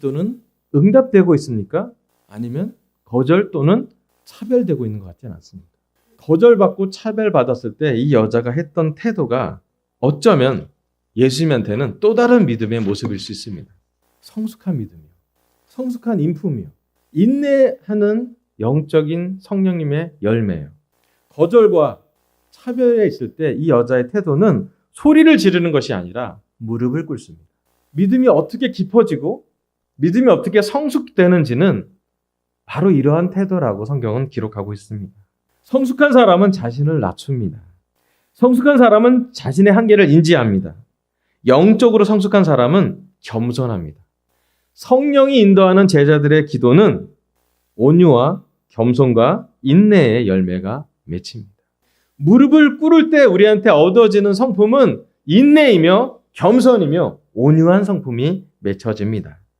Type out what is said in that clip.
기도는 응답되고 있습니까? 아니면 거절 또는 차별되고 있는 것 같지는 않습니다. 거절받고 차별받았을 때 이 여자가 했던 태도가 어쩌면 예수님한테는 또 다른 믿음의 모습일 수 있습니다. 성숙한 믿음이요. 성숙한 인품이요. 인내하는 영적인 성령님의 열매예요. 거절과 차별에 있을 때 이 여자의 태도는 소리를 지르는 것이 아니라 무릎을 꿇습니다. 믿음이 어떻게 깊어지고 믿음이 어떻게 성숙되는지는 바로 이러한 태도라고 성경은 기록하고 있습니다. 성숙한 사람은 자신을 낮춥니다. 성숙한 사람은 자신의 한계를 인지합니다. 영적으로 성숙한 사람은 겸손합니다. 성령이 인도하는 제자들의 기도는 온유와 겸손과 인내의 열매가 맺힙니다. 무릎을 꿇을 때 우리한테 얻어지는 성품은 인내이며 겸손이며 온유한 성품이 맺혀집니다.